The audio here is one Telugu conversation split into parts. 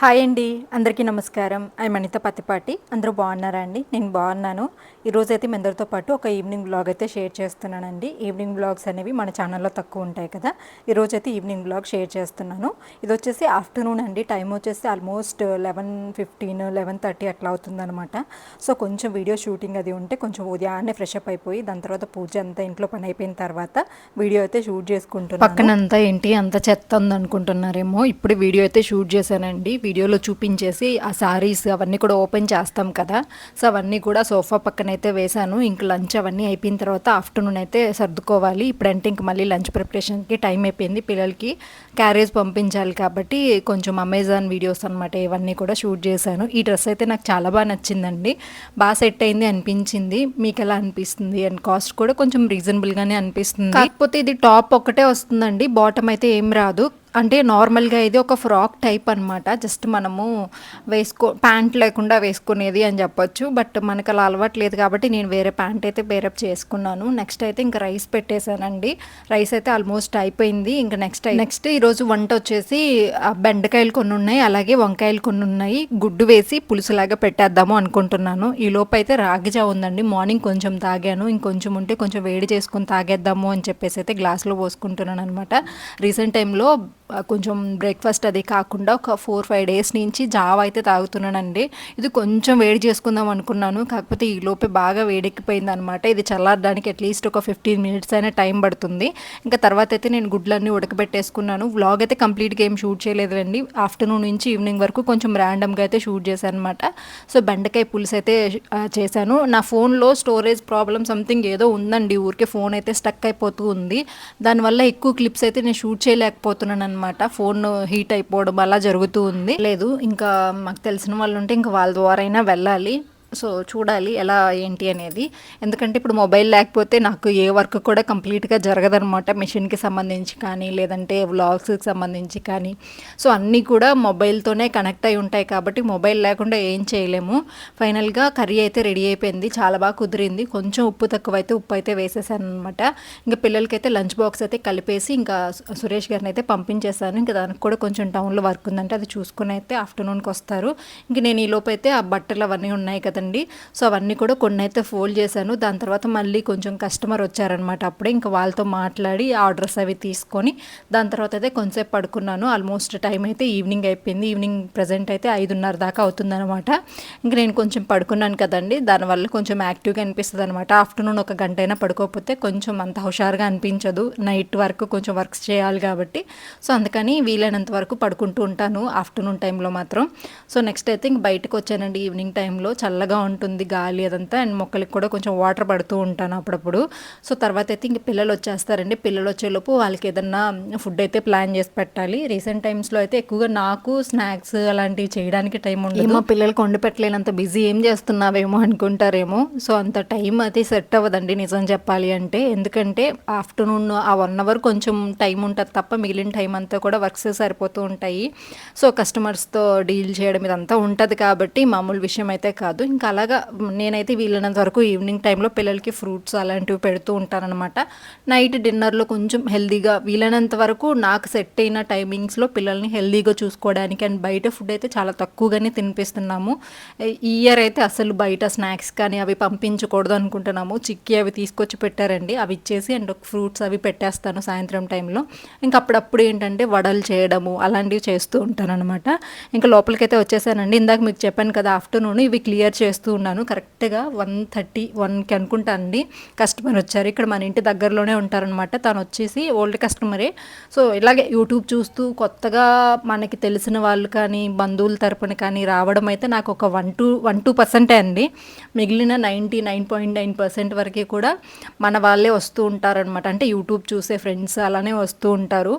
హాయ్ అండి అందరికీ నమస్కారం. ఐ మణిత పత్తిపాటి. అందరూ బాగున్నారా అండి? నేను బాగున్నాను. ఈరోజు అయితే మీ అందరితో పాటు ఒక ఈవినింగ్ బ్లాగ్ అయితే షేర్ చేస్తున్నానండి. ఈవినింగ్ బ్లాగ్స్ అనేవి మన ఛానల్లో తక్కువ ఉంటాయి కదా. ఈరోజు ఈవినింగ్ బ్లాగ్ షేర్ చేస్తున్నాను. ఇది వచ్చేసి ఆఫ్టర్నూన్ అండి. టైం వచ్చేసి almost eleven fifteen eleven thirty అట్లా అవుతుందన్నమాట. సో కొంచెం వీడియో షూటింగ్ అది ఉంటే కొంచెం ఉదయాన్నే ఫ్రెష్ అప్ అయిపోయి దాని తర్వాత పూజ అంతా ఇంట్లో పని అయిపోయిన తర్వాత వీడియో అయితే షూట్ చేసుకుంటున్నాను. పక్కనంతా ఏంటి? అంత చెత్త ఉంది అనుకుంటున్నారేమో ఇప్పుడు వీడియో అయితే షూట్ చేశానండి. వీడియోలో చూపించేసి ఆ సారీస్ అవన్నీ కూడా ఓపెన్ చేస్తాం కదా. సో అవన్నీ కూడా సోఫా పక్కన అయితే వేశాను. ఇంక లంచ్ అవన్నీ అయిపోయిన తర్వాత ఆఫ్టర్నూన్ అయితే సర్దుకోవాలి. ఇప్పుడంటే ఇంక మళ్ళీ లంచ్ ప్రిపరేషన్కి టైం అయిపోయింది పిల్లలకి. క్యారేజ్ పంపించాలి కాబట్టి కొంచెం అమెజాన్ వీడియోస్ అనమాట ఇవన్నీ కూడా షూట్ చేశాను. ఈ డ్రెస్ అయితే నాకు చాలా బాగా నచ్చిందండి. బాగా సెట్ అయింది అనిపించింది. మీకు ఎలా అనిపిస్తుంది? అండ్ కాస్ట్ కూడా కొంచెం రీజనబుల్గానే అనిపిస్తుంది. కాకపోతే ఇది టాప్ ఒకటే వస్తుందండి. బాటమ్ అయితే ఏం రాదు. అంటే నార్మల్గా ఇది ఒక ఫ్రాక్ టైప్ అనమాట జస్ట్ మనము వేసుకో ప్యాంట్ లేకుండా వేసుకునేది అని చెప్పొచ్చు. బట్ మనకు అలా అలవాటు లేదు కాబట్టి నేను వేరే ప్యాంట్ అయితే బేరప్ చేసుకున్నాను. నెక్స్ట్ అయితే ఇంకా రైస్ పెట్టేశానండి. రైస్ అయితే ఆల్మోస్ట్ అయిపోయింది. ఇంకా నెక్స్ట్ నెక్స్ట్ ఈరోజు వంట వచ్చేసి బెండకాయలు కొన్ని ఉన్నాయి. అలాగే వంకాయలు కొన్ని ఉన్నాయి. గుడ్డు వేసి పులుసులాగా పెట్టేద్దాము అనుకుంటున్నాను. ఈ లోపు అయితే రాగిజా ఉందండి. మార్నింగ్ కొంచెం తాగాను. ఇంకొంచెం ఉంటే కొంచెం వేడి చేసుకుని తాగేద్దాము అని చెప్పేసి అయితే గ్లాస్లో పోసుకుంటున్నాను అనమాట రీసెంట్ టైంలో కొంచెం బ్రేక్ఫాస్ట్ అది కాకుండా ఒక ఫోర్ ఫైవ్ డేస్ నుంచి జావ అయితే తాగుతున్నానండి. ఇది కొంచెం వేడి చేసుకుందాం అనుకున్నాను. కాకపోతే ఈ లోపే బాగా వేడెక్కిపోయింది అనమాట ఇది చల్లారడానికి అట్లీస్ట్ ఒక ఫిఫ్టీన్ మినిట్స్ అయినా టైం పడుతుంది. ఇంకా తర్వాత అయితే నేను గుడ్లన్నీ ఉడకబెట్టేసుకున్నాను. వ్లాగ్ అయితే కంప్లీట్గా ఏం షూట్ చేయలేదండి ఆఫ్టర్నూన్ నుంచి ఈవినింగ్ వరకు కొంచెం ర్యాండమ్గా అయితే షూట్ చేశాను అనమాట సో బెండకాయ పులుసు అయితే చేశాను. నా ఫోన్లో స్టోరేజ్ ప్రాబ్లమ్ సంథింగ్ ఏదో ఉందండి. ఊరికే ఫోన్ అయితే స్టక్ అయిపోతూ ఉంది. దానివల్ల ఎక్కువ క్లిప్స్ అయితే నేను షూట్ చేయలేకపోతున్నాను అనమాట ఫోన్ హీట్ అయిపోవడం అలా జరుగుతూ ఉంది. లేదు ఇంకా మాకు తెలిసిన వాళ్ళు ఉంటే ఇంకా వాళ్ళ ద్వారా అయినా వెళ్ళాలి. సో చూడాలి ఎలా ఏంటి అనేది. ఎందుకంటే ఇప్పుడు మొబైల్ లేకపోతే నాకు ఏ వర్క్ కూడా కంప్లీట్గా జరగదనమాట మిషన్కి సంబంధించి కానీ లేదంటే వ్లాగ్స్కి సంబంధించి కానీ. సో అన్నీ కూడా మొబైల్తోనే కనెక్ట్ అయి ఉంటాయి కాబట్టి మొబైల్ లేకుండా ఏం చేయలేము. ఫైనల్గా కర్రీ అయితే రెడీ అయిపోయింది. చాలా బాగా కుదిరింది. కొంచెం ఉప్పు తక్కువ అయితే ఉప్పు అయితే వేసేసాను అనమాట ఇంకా పిల్లలకైతే లంచ్ బాక్స్ అయితే కలిపేసి ఇంకా సురేష్ గారిని అయితే పంపించేశాను ఇంకా దానికి కూడా కొంచెం టౌన్లో వర్క్ ఉందంటే అది చూసుకుని అయితే ఆఫ్టర్నూన్కి వస్తారు. ఇంక నేను ఈ లోపు అయితే ఆ బట్టలు అవన్నీ ఉన్నాయి కదండి. కదండి సో అవన్నీ కూడా కొన్ని అయితే ఫోల్డ్ చేశాను. దాని తర్వాత మళ్ళీ కొంచెం కస్టమర్ వచ్చారనమాట అప్పుడే. ఇంకా వాళ్ళతో మాట్లాడి ఆర్డర్స్ అవి తీసుకొని దాని తర్వాత అయితే కొంచెంసేపు పడుకున్నాను. ఆల్మోస్ట్ టైం అయితే ఈవినింగ్ అయిపోయింది. ఈవినింగ్ ప్రజెంట్ అయితే ఐదున్నర దాకా అవుతుందనమాట ఇంకా నేను కొంచెం పడుకున్నాను కదండి. దానివల్ల కొంచెం యాక్టివ్గా అనిపిస్తుంది అనమాట ఆఫ్టర్నూన్ ఒక గంట అయినా పడుకోకపోతే కొంచెం అంత హుషారుగా అనిపించదు. నైట్ వరకు కొంచెం వర్క్స్ చేయాలి కాబట్టి. సో అందుకని వీలైనంత వరకు పడుకుంటూ ఉంటాను ఆఫ్టర్నూన్ టైంలో మాత్రం. సో నెక్స్ట్ అయితే ఇంక బయటకు వచ్చానండి ఈవినింగ్ టైంలో. చల్లగా చల్లగా ఉంటుంది గాలి అదంతా అండ్ మొక్కలకి కూడా కొంచెం వాటర్ పడుతూ ఉంటాను అప్పుడప్పుడు. సో తర్వాత అయితే ఇంక పిల్లలు వచ్చేస్తారండి. పిల్లలు వచ్చేలోపు వాళ్ళకి ఏదన్నా ఫుడ్ అయితే ప్లాన్ చేసి పెట్టాలి. రీసెంట్ టైమ్స్లో అయితే ఎక్కువగా నాకు స్నాక్స్ అలాంటివి చేయడానికి టైం ఉండదు. మా పిల్లలకి వండి పెట్టలేనంత బిజీ ఏం చేస్తున్నావేమో అనుకుంటారేమో. సో అంత టైం అది సెట్ అవ్వదండి నిజం చెప్పాలి అంటే. ఎందుకంటే ఆఫ్టర్నూన్ ఆ వన్ అవర్ కొంచెం టైం ఉంటుంది తప్ప మిగిలిన టైం అంతా కూడా వర్క్స్ సరిపోతూ ఉంటాయి. సో కస్టమర్స్తో డీల్ చేయడం ఇదంతా ఉంటుంది కాబట్టి మామూలు విషయం అయితే కాదు. ఇంకా అలాగా నేనైతే వీలైనంత వరకు ఈవినింగ్ టైంలో పిల్లలకి ఫ్రూట్స్ అలాంటివి పెడుతూ ఉంటానన్నమాట. నైట్ డిన్నర్లో కొంచెం హెల్దీగా వీలైనంత వరకు నాకు సెట్ అయిన టైమింగ్స్లో పిల్లల్ని హెల్దీగా చూసుకోవడానికి అండ్ బయట ఫుడ్ అయితే చాలా తక్కువగానే తినిపిస్తున్నాము. ఈ ఇయర్ అయితే అసలు బయట స్నాక్స్ కానీ అవి పంపించకూడదు అనుకుంటున్నాము. చిక్కి అవి తీసుకొచ్చి పెట్టారండి. అవి ఇచ్చేసి అండ్ ఫ్రూట్స్ అవి పెట్టేస్తాను సాయంత్రం టైంలో. ఇంకా అప్పుడప్పుడు ఏంటంటే వడలు చేయడము అలాంటివి చేస్తూ ఉంటాను అనమాట ఇంకా లోపలికైతే వచ్చేసానండి. ఇందాక మీకు చెప్పాను కదా ఆఫ్టర్నూన్ ఇవి క్లియర్ చేసి చేస్తూ ఉన్నాను. కరెక్ట్గా వన్ థర్టీ వన్కి అనుకుంటానండి కస్టమర్ వచ్చారు. ఇక్కడ మన ఇంటి దగ్గరలోనే ఉంటారనమాట తను వచ్చేసి ఓల్డ్ కస్టమరే. సో ఇలాగే యూట్యూబ్ చూస్తూ కొత్తగా మనకి తెలిసిన వాళ్ళు కానీ బంధువుల తరపున కానీ రావడం అయితే నాకు ఒక వన్ టూ వన్ టూ పర్సెంటే అండి. మిగిలిన ninety nine point nine percent వరకు కూడా మన వాళ్ళే వస్తూ ఉంటారనమాట అంటే యూట్యూబ్ చూసే ఫ్రెండ్స్ అలానే వస్తూ ఉంటారు.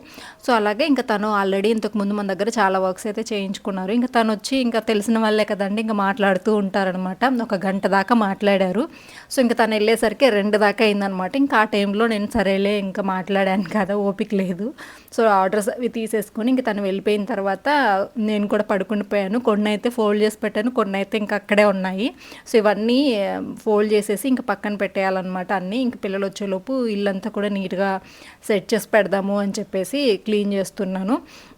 సో అలాగే ఇంకా తను ఆల్రెడీ ఇంతకు ముందు మన దగ్గర చాలా వర్క్స్ అయితే చేయించుకున్నారు. ఇంకా తను వచ్చి ఇంకా తెలిసిన వాళ్ళే కదండి. ఇంకా మాట్లాడుతూ ఉంటారు అనమాట ఒక గంట దాకా మాట్లాడారు. సో ఇంకా తను వెళ్ళేసరికి రెండు దాకా అయిందనమాట. ఇంకా ఆ టైంలో నేను సరేలే ఇంకా మాట్లాడాను కదా ఓపిక లేదు. సో ఆర్డర్స్ అవి తీసేసుకొని ఇంకా తను వెళ్ళిపోయిన తర్వాత నేను కూడా పడుకుని పోయాను. కొన్ని అయితే ఫోల్డ్ చేసి పెట్టాను. కొన్ని అయితే ఇంకా అక్కడే ఉన్నాయి. సో ఇవన్నీ ఫోల్డ్ చేసేసి ఇంకా పక్కన పెట్టేయాలన్నమాట అన్నీ. ఇంక పిల్లలు వచ్చేలోపు ఇల్లంతా కూడా నీట్గా సెట్ చేసి పెడదాము అని చెప్పేసి క్లీన్ చేస్తున్నాను.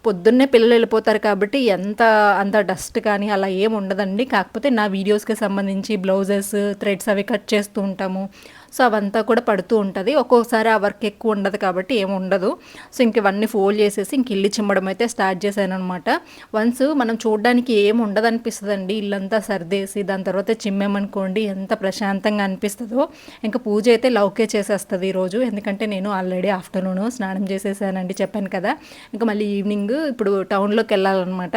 పొద్దున్నే పిల్లలు వెళ్ళిపోతారు కాబట్టి ఎంత అంత డస్ట్ కానీ అలా ఏం ఉండదండి. కాకపోతే నా వీడియోస్కి సంబంధించి బ్లౌజెస్ థ్రెడ్స్ అవి కట్ చేస్తూ ఉంటాము. సో అవంతా కూడా పడుతూ ఉంటుంది. ఒక్కొక్కసారి ఆ వర్క్ ఎక్కువ ఉండదు కాబట్టి ఏమి ఉండదు. సో ఇంక ఇవన్నీ ఫోల్డ్ చేసేసి ఇంక ఇల్లు చిమ్మడం అయితే స్టార్ట్ చేశాను అనమాట వన్స్ మనం చూడడానికి ఏమి ఉండదు అనిపిస్తుందండి ఇల్లంతా సర్దేసి దాని తర్వాత చిమ్మేమనుకోండి ఎంత ప్రశాంతంగా అనిపిస్తుందో. ఇంకా పూజ అయితే లౌకే చేసేస్తుంది ఈరోజు ఎందుకంటే నేను ఆల్రెడీ ఆఫ్టర్నూన్ స్నానం చేసేసానండి చెప్పాను కదా. ఇంకా మళ్ళీ ఈవినింగ్ ఇప్పుడు టౌన్లోకి వెళ్ళాలన్నమాట.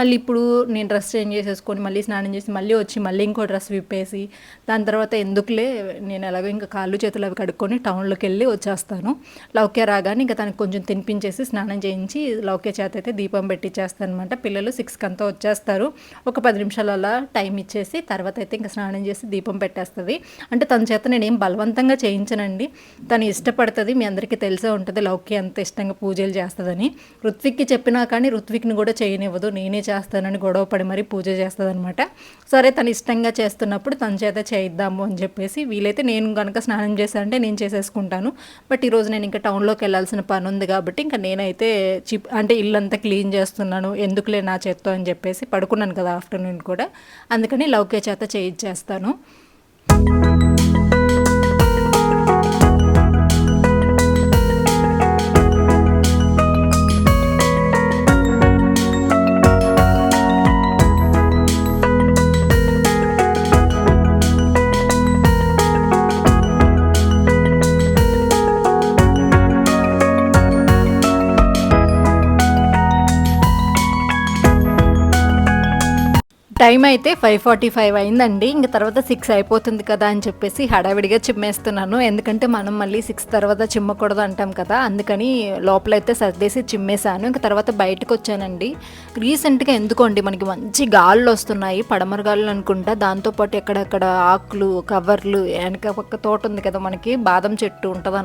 మళ్ళీ ఇప్పుడు నేను డ్రెస్ చేంజ్ చేసేసుకొని మళ్ళీ స్నానం చేసి మళ్ళీ వచ్చి మళ్ళీ ఇంకో డ్రెస్ విప్పేసి దాని తర్వాత ఎందుకులే నేను ఎలాగో ఇంకా కాళ్ళు చేతులు అవి కడుక్కొని టౌన్లోకి వెళ్ళి వచ్చేస్తాను. లౌక్య రాగానే ఇంకా తనకు కొంచెం తినిపించేసి స్నానం చేయించి లౌక్య చేత అయితే దీపం పెట్టించేస్తాను అనమాట పిల్లలు సిక్స్కి అంతా వచ్చేస్తారు. ఒక పది నిమిషాలు అలా టైం ఇచ్చేసి తర్వాత అయితే ఇంకా స్నానం చేసి దీపం పెట్టేస్తుంది. అంటే తన చేత నేను ఏం బలవంతంగా చేయించనండి. తను ఇష్టపడుతుంది మీ అందరికీ తెలిసే ఉంటుంది లౌక్య అంత ఇష్టంగా పూజలు చేస్తుందని. ఋత్విక్కి చెప్పినా కానీ ఋత్విక్ని కూడా చేయనివ్వదు. నేనే చేస్తానని గొడవ పడి మరీ పూజ చేస్తుంది అనమాట సరే తను ఇష్టంగా చేస్తున్నప్పుడు తన చేత చేయిద్దాము అని చెప్పేసి వీలైతే నేను కనుక స్నానం చేశారంటే నేను చేసేసుకుంటాను. బట్ ఈరోజు నేను ఇంకా టౌన్లోకి వెళ్ళాల్సిన పని ఉంది కాబట్టి ఇంకా నేనైతే చిప్ అంటే ఇల్లంతా క్లీన్ చేస్తున్నాను. ఎందుకులే నా చేత్తో అని చెప్పేసి పడుకున్నాను కదా ఆఫ్టర్నూన్ కూడా. అందుకని లౌకే చేత చేయించేస్తాను టైం అయితే ఫైవ్ ఫార్టీ ఫైవ్ అయిందండి. ఇంక తర్వాత సిక్స్ అయిపోతుంది కదా అని చెప్పేసి హడావిడిగా చిమ్మేస్తున్నాను. ఎందుకంటే మనం మళ్ళీ సిక్స్ తర్వాత చిమ్మకూడదు అంటాం కదా. అందుకని లోపలైతే సర్దేసి చిమ్మేశాను. ఇంక తర్వాత బయటకు వచ్చానండి రీసెంట్గా ఎందుకోండి మనకి మంచి గాళ్ళు వస్తున్నాయి. పడమర గాళ్ళు అనుకుంటా దాంతోపాటు ఎక్కడెక్కడ ఆకులు కవర్లు వెనక పక్క తోట ఉంది కదా మనకి. బాదం చెట్టు ఉంటుంది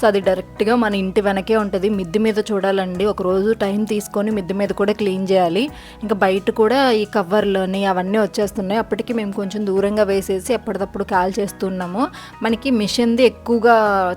సో అది డైరెక్ట్గా మన ఇంటి వెనకే ఉంటుంది. మిద్ది మీద చూడాలండి. ఒక రోజు టైం తీసుకొని మిద్ది మీద కూడా క్లీన్ చేయాలి. ఇంకా బయట కూడా ఈ కవర్లని అవన్నీ వచ్చేస్తున్నాయి. అప్పటికి మేము కొంచెం దూరంగా వేసేసి ఎప్పటికప్పుడు కాల్ చేస్తున్నాము. మనకి మిషన్ది ఎక్కువగా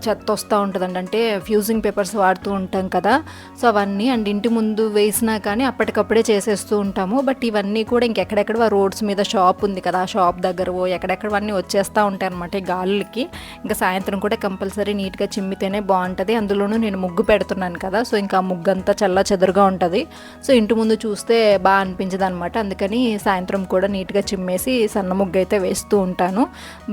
చెత్త వస్తూ ఉంటుందండి. అంటే ఫ్యూజింగ్ పేపర్స్ వాడుతూ ఉంటాం కదా. సో అవన్నీ అండ్ ఇంటి ముందు వేసినా కానీ అప్పటికప్పుడే చేసేస్తూ ఉంటాము. బట్ ఇవన్నీ కూడా ఇంకెక్కడెక్కడ రోడ్స్ మీద షాప్ ఉంది కదా. ఆ షాప్ దగ్గర ఎక్కడెక్కడవన్నీ వచ్చేస్తూ ఉంటాయి అనమాట ఈ గాలులకి. ఇంకా సాయంత్రం కూడా కంపల్సరీ నీట్గా చిమ్మితేనే బాగుంటుంది. అందులోనూ నేను ముగ్గు పెడుతున్నాను కదా సో ఇంకా ముగ్గు అంతా చల్ల చెదురుగా ఉంటుంది. సో ఇంటి ముందు చూస్తే బాగా అనిపించదు అనమాట అందుకని సాయంత్రం కూడా నీట్గా చిమ్మేసి సన్న ముగ్గు అయితే వేస్తూ ఉంటాను.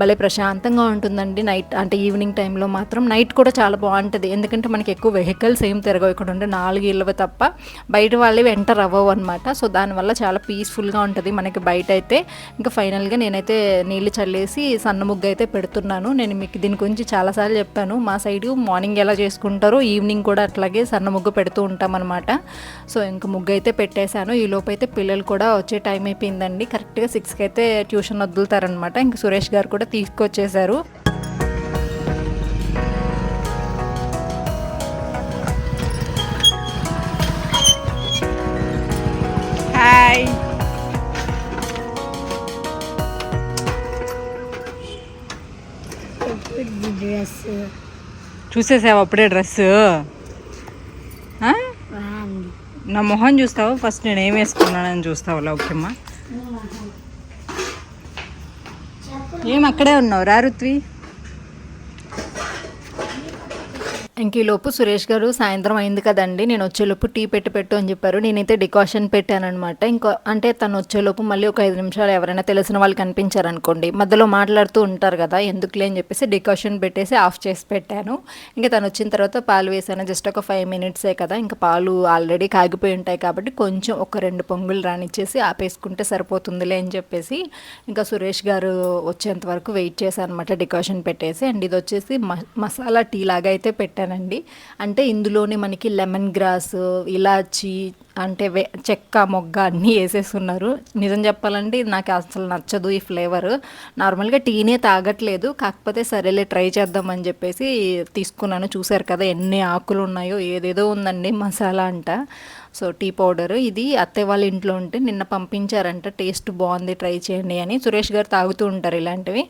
భలే ప్రశాంతంగా ఉంటుందండి నైట్ అంటే ఈవినింగ్ టైంలో మాత్రం. నైట్ కూడా చాలా బాగుంటుంది. ఎందుకంటే మనకి ఎక్కువ వెహికల్స్ ఏం తిరగవు. ఇక్కడ ఉండే నాలుగు ఇళ్ళవి తప్ప బయట వాళ్ళవి ఎంటర్ అవ్వవు అనమాట సో దానివల్ల చాలా పీస్ఫుల్గా ఉంటుంది మనకి బయట అయితే. ఇంకా ఫైనల్గా నేనైతే నీళ్ళు చల్లేసి సన్న ముగ్గు అయితే పెడుతున్నాను. నేను మీకు దీని గురించి చాలాసార్లు చెప్పాను మా సైడు మార్నింగ్ ఎలా చేసుకుంటారో ఈవినింగ్ కూడా అట్లాగే సన్న ముగ్గు పెడుతూ ఉంటామన్నమాట. సో ఇంక ముగ్గు అయితే పెట్టేశాను. ఈ లోపు అయితే పిల్లలు కూడా వచ్చే టైం అయిపోయిందండి. కరెక్ట్గా సిక్స్కి అయితే ట్యూషన్ వదులుతారనమాట ఇంక సురేష్ గారు కూడా తీసుకొచ్చేసారు చూసేసావు అప్పుడే డ్రెస్? నా మొహం చూస్తావు? ఫస్ట్ నేను ఏం వేసుకున్నానని చూస్తావు లౌక్యమ్మ? ఏం అక్కడే ఉన్నావు? రా రుత్వి. ఇంక ఈలోపు సురేష్ గారు సాయంత్రం అయింది కదండి నేను వచ్చేలోపు టీ పెట్టి పెట్టు అని చెప్పారు. నేనైతే డికాషన్ పెట్టానమాట ఇంకో అంటే తను వచ్చేలోపు మళ్ళీ ఒక ఐదు నిమిషాలు ఎవరైనా తెలిసిన వాళ్ళు కనిపించారనుకోండి మధ్యలో మాట్లాడుతూ ఉంటారు కదా ఎందుకులే అని చెప్పేసి డికాషన్ పెట్టేసి ఆఫ్ చేసి పెట్టాను. ఇంకా తను వచ్చిన తర్వాత పాలు వేసాను. జస్ట్ ఒక ఫైవ్ మినిట్సే కదా ఇంకా పాలు ఆల్రెడీ కాగిపోయి ఉంటాయి కాబట్టి కొంచెం ఒక రెండు పొంగులు రానిచ్చేసి ఆపేసుకుంటే సరిపోతుందిలే అని చెప్పేసి ఇంకా సురేష్ గారు వచ్చేంత వరకు వెయిట్ చేశాను అనమాట డికాషన్ పెట్టేసి. అండ్ ఇది వచ్చేసి మ- మసాలా టీ లాగా అయితే పెట్టాను పెట్టానండి అంటే ఇందులోనే మనకి లెమన్ గ్రాస్ ఇలాచి అంటే వే చెక్క మొగ్గ అన్నీ వేసేస్తున్నారు నిజం చెప్పాలంటే ఇది నాకు అసలు నచ్చదు ఈ ఫ్లేవర్. నార్మల్గా టీనే తాగట్లేదు. కాకపోతే సరేలే ట్రై చేద్దామని చెప్పేసి తీసుకున్నాను. చూసారు కదా ఎన్ని ఆకులు ఉన్నాయో ఏదేదో ఉందండి మసాలా అంట. సో టీ పౌడర్ ఇది అత్తయ్య వాళ్ళ ఇంట్లో ఉంటే నిన్న పంపించారంట టేస్ట్ బాగుంది ట్రై చేయండి అని. సురేష్ గారు తాగుతూ ఉంటారు ఇలాంటివి.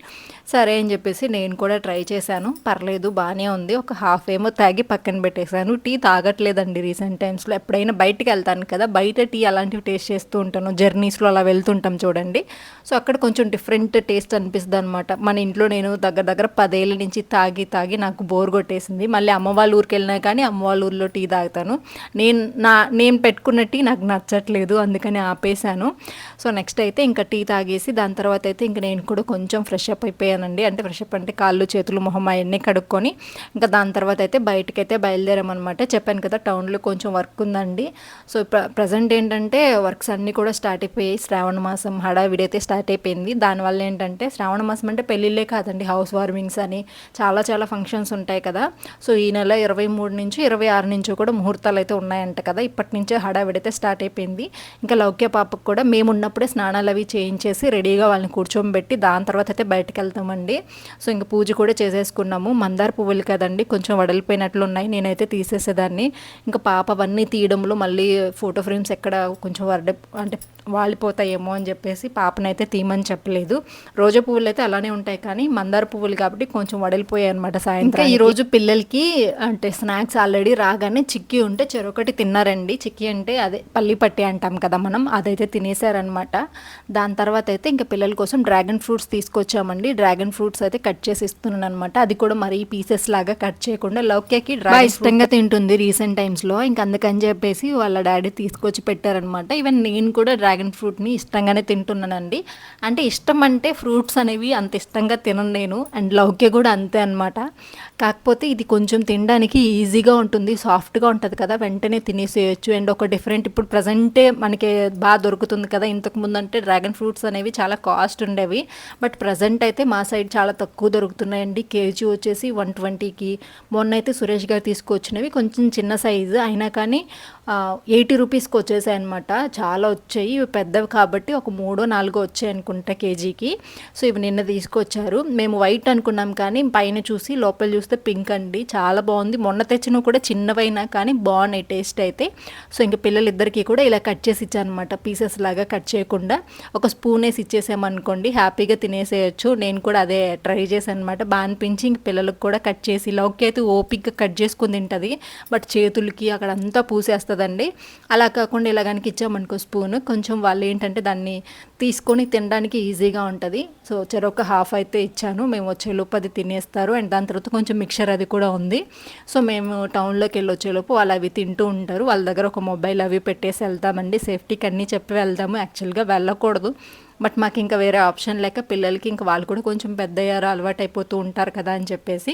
సరే అని చెప్పేసి నేను కూడా ట్రై చేశాను. పర్లేదు బాగానే ఉంది. ఒక హాఫ్ ఏమో తాగి పక్కన పెట్టేశాను. టీ తాగట్లేదండి రీసెంట్ టైమ్స్లో. ఎప్పుడైనా బయటకు వెళ్తాను కదా బయట టీ అలాంటివి టేస్ట్ చేస్తూ ఉంటాను. జర్నీస్లో అలా వెళ్తుంటాం చూడండి. సో అక్కడ కొంచెం డిఫరెంట్ టేస్ట్ అనిపిస్తుంది అనమాట మన ఇంట్లో నేను దగ్గర దగ్గర పదేళ్ళ నుంచి తాగి తాగి నాకు బోర్ కొట్టేసింది. మళ్ళీ అమ్మ వాళ్ళ ఊరికి వెళ్ళినా కానీ అమ్మ వాళ్ళ ఊర్లో టీ తాగుతాను. నేను నా నేను పెట్టుకున్న టీ నాకు నచ్చట్లేదు అందుకని ఆపేశాను. సో నెక్స్ట్ అయితే ఇంకా టీ తాగేసి దాని తర్వాత అయితే ఇంకా నేను కూడా కొంచెం ఫ్రెష్ అప్ అయిపోయానండి. అంటే ఫ్రెష్ అప్ అంటే కాళ్ళు చేతులు మొహం అవన్నీ కడుక్కొని ఇంకా దాని తర్వాత అయితే బయటకైతే బయలుదేరామన్నమాట. చెప్పాను కదా టౌన్లో కొంచెం వర్క్ ఉందండి. సో ప్రజెంట్ ఏంటంటే వర్క్స్ అన్నీ కూడా స్టార్ట్ అయిపోయాయి. శ్రావణ మాసం హడావిడి అయితే స్టార్ట్ అయిపోయింది. దానివల్ల ఏంటంటే శ్రావణ మాసం అంటే పెళ్ళిళ్ళే కాదండి హౌస్ వార్మింగ్స్ అని చాలా చాలా ఫంక్షన్స్ ఉంటాయి కదా. సో ఈ నెల ఇరవై మూడు నుంచి ఇరవై ఆరు నుంచి కూడా ముహూర్తాలు అయితే ఉన్నాయంట కదా ఇప్పటి నుంచి నుంచే హడావిడైతే స్టార్ట్ అయిపోయింది. ఇంకా లౌక్య పాపకు కూడా మేము ఉన్నప్పుడే స్నానాలు అవి చేయించేసి రెడీగా వాళ్ళని కూర్చోబెట్టి దాని తర్వాత అయితే బయటకు వెళ్తామండి. సో ఇంకా పూజ కూడా చేసేసుకున్నాము. మందార పువ్వులు కదండి కొంచెం వడలిపోయినట్లు ఉన్నాయి. నేనైతే తీసేసేదాన్ని. ఇంకా పాప అవన్నీ తీయడంలో మళ్ళీ ఫోటో ఫ్రేమ్స్ ఎక్కడ కొంచెం వరడ అంటే వాలిపోతాయేమో అని చెప్పేసి పాపనైతే తీయమని చెప్పలేదు. రోజా పువ్వులు అయితే అలానే ఉంటాయి కానీ మందార పువ్వులు కాబట్టి కొంచెం వడలిపోయాయి అనమాట సాయంత్రం ఈ రోజు పిల్లలకి అంటే స్నాక్స్ ఆల్రెడీ రాగానే చిక్కీ ఉంటే చెరొకటి తిన్నారండి. చిక్కీ అంటే అదే పల్లి పట్టి అంటాం కదా మనం అదైతే తినేసారనమాట దాని తర్వాత అయితే ఇంకా పిల్లల కోసం డ్రాగన్ ఫ్రూట్స్ తీసుకొచ్చామండి. డ్రాగన్ ఫ్రూట్స్ అయితే కట్ చేసి ఇస్తున్నాను అనమాట అది కూడా మరీ పీసెస్ లాగా కట్ చేయకుండా లౌక్యకి డ్రా ఇష్టంగా తింటుంది రీసెంట్ టైమ్స్లో. ఇంకా అందుకని చెప్పేసి వాళ్ళ డాడీ తీసుకొచ్చి పెట్టారనమాట ఈవెన్ నేను కూడా డ్రాగన్ ఫ్రూట్ని ఇష్టంగానే తింటున్నానండి. అంటే ఇష్టం అంటే ఫ్రూట్స్ అనేవి అంత ఇష్టంగా తినను నేను. అండ్ లౌక్య కూడా అంతే అనమాట కాకపోతే ఇది కొంచెం తినడానికి ఈజీగా ఉంటుంది సాఫ్ట్గా ఉంటుంది కదా వెంటనే తినేసేయచ్చు. అండ్ ఒక డిఫరెంట్ ఇప్పుడు ప్రజెంటే మనకి బాగా దొరుకుతుంది కదా ఇంతకు ముందు అంటే డ్రాగన్ ఫ్రూట్స్ అనేవి చాలా కాస్ట్ ఉండేవి. బట్ ప్రజెంట్ అయితే మా సైడ్ చాలా తక్కువ దొరుకుతున్నాయండి. కేజీ వచ్చేసి వన్ ట్వంటీకి. మొన్న అయితే సురేష్ గారు తీసుకొచ్చినవి కొంచెం చిన్న సైజు. అయినా కానీ ఎయిటీ రూపీస్కి వచ్చేసాయి అనమాట చాలా వచ్చాయి. ఇవి పెద్దవి కాబట్టి ఒక మూడో నాలుగో వచ్చాయి అనుకుంటా కేజీకి. సో ఇవి నిన్న తీసుకొచ్చారు. మేము వైట్ అనుకున్నాం కానీ పైన చూసి లోపల చూస్తే పింక్ అండి. చాలా బాగుంది. మొన్న తెచ్చినవి కూడా చిన్నవైనా కానీ బాగున్నాయి టేస్ట్ అయితే. సో ఇంకా పిల్లలిద్దరికీ కూడా ఇలా కట్ చేసి ఇచ్చానమాట. పీసెస్ లాగా కట్ చేయకుండా. ఒక స్పూన్ వేసి ఇచ్చేసామనుకోండి హ్యాపీగా తినేసేయచ్చు. నేను కూడా అదే ట్రై చేశాను అనమాట బాగా అనిపించి ఇంక పిల్లలకు కూడా కట్ చేసి లౌకి అయితే ఓపిక్గా కట్ చేసుకుని తింటుంది. బట్ చేతులకి అక్కడ అంతా పూసేస్తుందండి. అలా కాకుండా ఇలా కనుక ఇచ్చామనుకో స్పూన్. కొంచెం వాళ్ళు ఏంటంటే దాన్ని తీసుకొని తినడానికి ఈజీగా ఉంటుంది. సో చెరొక హాఫ్ అయితే ఇచ్చాను. మేము వచ్చే లోపు అది తినేస్తారు. అండ్ దాని తర్వాత కొంచెం మిక్చర్ అది కూడా ఉంది. సో మేము టౌన్లోకి వెళ్ళి వచ్చేలోపు వాళ్ళు అవి తింటూ ఉంటారు. వాళ్ళ దగ్గర ఒక మొబైల్ అవి పెట్టేసి వెళ్తామండి. సేఫ్టీకి అన్నీ చెప్పి వెళ్దాము యాక్చువల్గా వెళ్ళకూడదు. బట్ మాకు ఇంకా వేరే ఆప్షన్ లేక పిల్లలకి ఇంకా వాళ్ళు కూడా కొంచెం పెద్ద అయ్యారు అలవాటు అయిపోతూ ఉంటారు కదా అని చెప్పేసి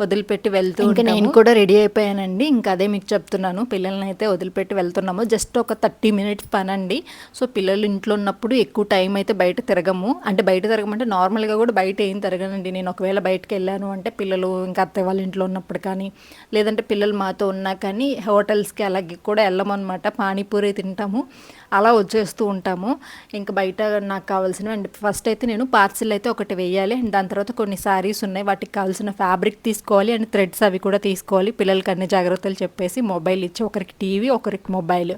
వదిలిపెట్టి వెళ్తూ ఇంకా నేను కూడా రెడీ అయిపోయానండి. ఇంకా అదే మీకు చెప్తున్నాను. పిల్లల్ని అయితే వదిలిపెట్టి వెళ్తున్నాము. జస్ట్ ఒక థర్టీ మినిట్స్ పని అండి సో పిల్లలు ఇంట్లో ఉన్నప్పుడు ఎక్కువ టైం అయితే బయట తిరగము. అంటే బయట తిరగమంటే నార్మల్గా కూడా బయట ఏం తిరగనండి. నేను ఒకవేళ బయటకు వెళ్ళాను అంటే పిల్లలు ఇంకా అత్తయ్య వాళ్ళ ఇంట్లో ఉన్నప్పుడు కానీ లేదంటే పిల్లలు మాతో ఉన్నా కానీ హోటల్స్కి అలాగే కూడా వెళ్ళమన్నమాట. పానీపూరి తింటాము. అలా వచ్చేస్తూ ఉంటాము. ఇంకా బయట నాకు కావాల్సినవి అండ్ ఫస్ట్ అయితే నేను పార్సిల్ అయితే ఒకటి వేయాలి. అండ్ దాని తర్వాత కొన్ని శారీస్ ఉన్నాయి. వాటికి కావాల్సిన ఫ్యాబ్రిక్ తీసుకోవాలి. అండ్ థ్రెడ్స్ అవి కూడా తీసుకోవాలి. పిల్లలకి అన్ని జాగ్రత్తలు చెప్పేసి మొబైల్ ఇచ్చి ఒకరికి టీవీ ఒకరికి మొబైల్.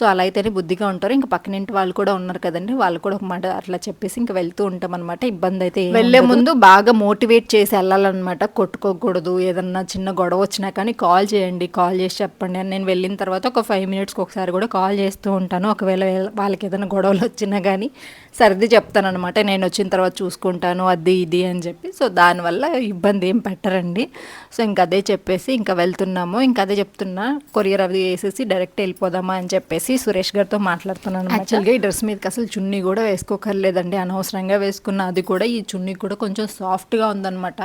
సో అలా అయితేనే బుద్ధిగా ఉంటారు. ఇంకా పక్కనింటి వాళ్ళు కూడా ఉన్నారు కదండి. వాళ్ళు కూడా ఒక మాట అట్లా చెప్పేసి ఇంకా వెళ్తూ ఉంటాం అనమాట ఇబ్బంది అయితే వెళ్ళే ముందు బాగా మోటివేట్ చేసి వెళ్ళాలన్నమాట. కొట్టుకోకూడదు. ఏదన్నా చిన్న గొడవ వచ్చినా కానీ కాల్ చేయండి. కాల్ చేసి చెప్పండి. అని నేను వెళ్ళిన తర్వాత ఒక ఫైవ్ మినిట్స్కి ఒకసారి కూడా కాల్ చేస్తూ ఉంటాను. ఒకవేళ వాళ్ళకి ఏదైనా గొడవలు వచ్చినా కానీ సర్ది చెప్తాను అనమాట నేను వచ్చిన తర్వాత చూసుకుంటాను అది ఇది అని చెప్పి. సో దానివల్ల ఇబ్బంది ఏం పెట్టరండి. సో ఇంక అదే చెప్పేసి ఇంకా వెళ్తున్నాము. ఇంకా అదే చెప్తున్నా కొరియర్ అది వేసేసి డైరెక్ట్ వెళ్ళిపోదామా అని చెప్పేసి సురేష్ గారితో మాట్లాడుతున్నాను యాక్చువల్గా ఈ డ్రెస్ మీదకి అసలు చున్నీ కూడా వేసుకోకర్లేదండి. అనవసరంగా వేసుకున్న అది కూడా ఈ చున్నీ కూడా కొంచెం సాఫ్ట్గా ఉందన్నమాట.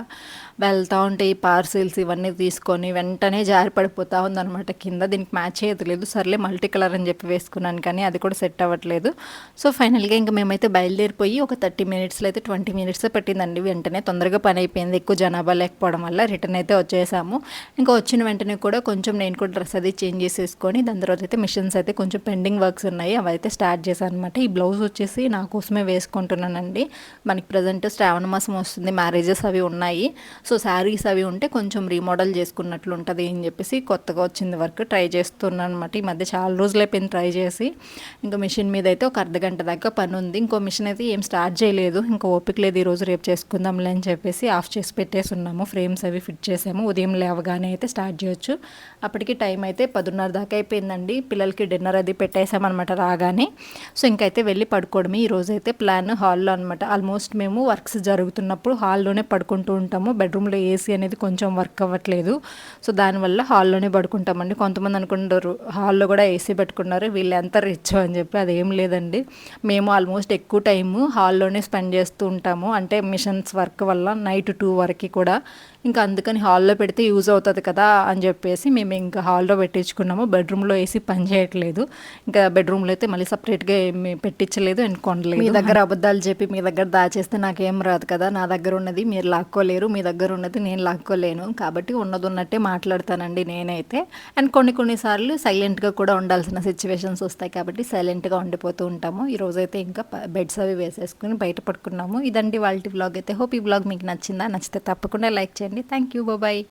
వెళ్తూ ఉంటే ఈ పార్సిల్స్ ఇవన్నీ తీసుకొని వెంటనే జారి పడిపోతూ ఉందన్నమాట. కింద దీనికి మ్యాచ్ అయ్యేది లేదు. సర్లే మల్టీ కలర్ అని చెప్పి వేసుకున్నాను కానీ అది కూడా సెట్ అవ్వట్లేదు. సో ఫైనల్గా ఇంకా మేమైతే బయలుదేరిపోయి ఒక థర్టీ మినిట్స్లో అయితే ట్వంటీ మినిట్స్ పట్టిందండి. వెంటనే తొందరగా పని అయిపోయింది. ఎక్కువ జనాభా లేకపోవడం వల్ల రిటర్న్ అయితే వచ్చేసాము. ఇంకా వచ్చిన వెంటనే కూడా కొంచెం నేను కూడా డ్రెస్ అది చేంజ్ చేసేసుకొని దాని తర్వాత అయితే మిషన్స్ అయితే కొంచెం పెండింగ్ వర్క్స్ ఉన్నాయి. అవి అయితే స్టార్ట్ చేశాను అనమాట ఈ బ్లౌజ్ వచ్చేసి నా కోసమే వేసుకుంటున్నానండి. మనకి ప్రజెంట్ శ్రావణ మాసం వస్తుంది. మ్యారేజెస్ అవి ఉన్నాయి. సో శారీస్ అవి ఉంటే కొంచెం రీమోడల్ చేసుకున్నట్లు ఉంటుంది అని చెప్పేసి కొత్తగా వచ్చింది వర్క్ ట్రై చేస్తున్నాను అనమాట ఈ మధ్య చాలా రోజులు అయిపోయింది ట్రై చేసి. ఇంకా మిషన్ మీద అయితే ఒక అర్ధ గంట దాకా పని ఉంది ఇంకో మిషన్ అయితే ఏం స్టార్ట్ చేయలేదు. ఇంకా ఓపిక లేదు ఈరోజు రేపు చేసుకుందాంలే అని చెప్పేసి ఆఫ్ చేసి పెట్టేసి ఉన్నాము ఫ్రేమ్స్ అవి ఫిట్ చేసాము. ఉదయం లేవగానే అయితే స్టార్ట్ చేయొచ్చు. అప్పటికి టైం అయితే పదున్నర దాకా అయిపోయిందండి. పిల్లలకి డిన్నర్ అది పెట్టేసామన్నమాట రాగానే. సో ఇంకైతే వెళ్ళి పడుకోవడమే ఈరోజు అయితే ప్లాన్ హాల్లో అనమాట ఆల్మోస్ట్ మేము వర్క్స్ జరుగుతున్నప్పుడు హాల్లోనే పడుకుంటూ ఉంటాము. బెడ్రూమ్లో ఏసీ అనేది కొంచెం వర్క్ అవ్వట్లేదు. సో దానివల్ల హాల్లోనే పడుకుంటామండి. కొంతమంది అనుకుంటారు హాల్లో కూడా ఏసీ పెట్టుకున్నారు. వీళ్ళు ఎంత రిచ్ అని చెప్పి అదేం లేదండి. మేము ఆల్మోస్ట్ ఎక్కువ టైము హాల్లోనే స్పెండ్ చేస్తూ ఉంటాము. అంటే మిషన్స్ వర్క్ వల్ల నైట్ టూ వరకు కూడా ఇంకా అందుకని హాల్లో పెడితే యూజ్ అవుతుంది కదా అని చెప్పేసి మేము ఇంకా హాల్లో పెట్టించుకున్నాము. బెడ్రూమ్లో ఏసీ పని చేయట్లేదు. ఇంకా బెడ్రూమ్లో అయితే మళ్ళీ సపరేట్గా ఏమి పెట్టించలేదు అండ్ కొనలేదు. మీ దగ్గర అబద్ధాలు చెప్పి మీ దగ్గర దాచేస్తే నాకేం రాదు కదా. నా దగ్గర ఉన్నది మీరు లాక్కోలేరు. మీ దగ్గర ఉన్నది నేను లాక్కోలేను. కాబట్టి ఉన్నది ఉన్నట్టే మాట్లాడతానండి నేనైతే. అండ్ కొన్ని కొన్నిసార్లు సైలెంట్గా కూడా ఉండాల్సిన సిచ్యువేషన్స్ వస్తాయి కాబట్టి సైలెంట్గా ఉండిపోతూ ఉంటాము. ఈరోజైతే ఇంకా బెడ్స్ అవి వేసేసుకుని బయట పడుకున్నాము. ఇదండి వాళ్ళ బ్లాగ్ అయితే. హోప్ ఈ బ్లాగ్ మీకు నచ్చిందా? నచ్చితే తప్పకుండా లైక్ చేయండి. ಆಗಿದ್ದಲ್ಲಿ ಥ್ಯಾಂಕ್ ಯು ಬಾಯ್